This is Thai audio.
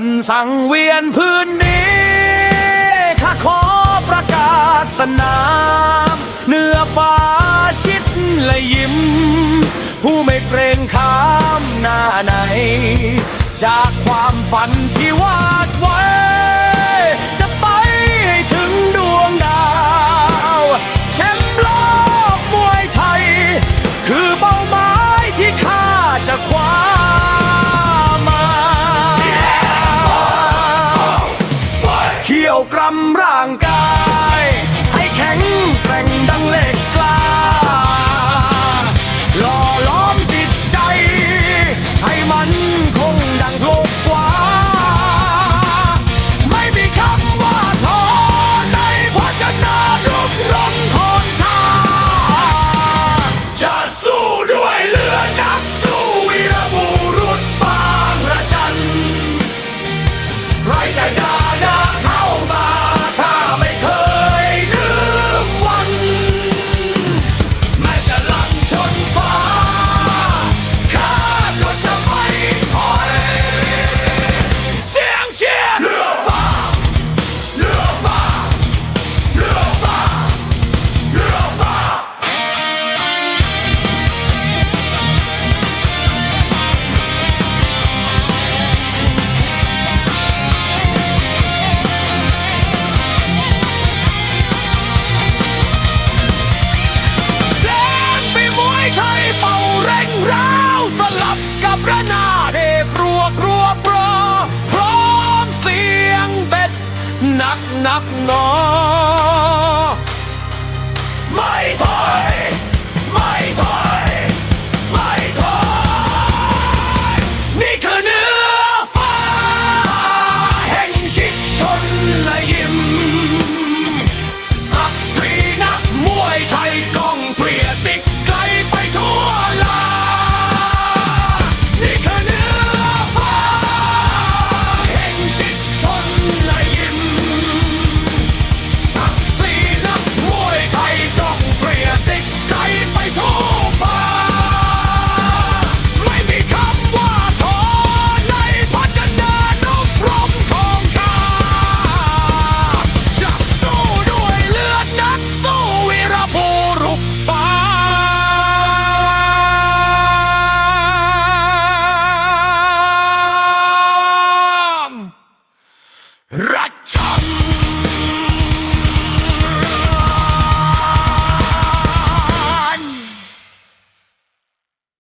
นสังเวียนพื้นนี้ข้าขอประกาศสนาม เนื้อฟ้าชิดและยิ้ม ผู้ไม่เกรงข้ามหน้าไหน จากความฝันที่วาดไว้ ระนาดเอกรัวกรัวปรอพร้อมเสียงเบสนักนักนอ ไม่ถอย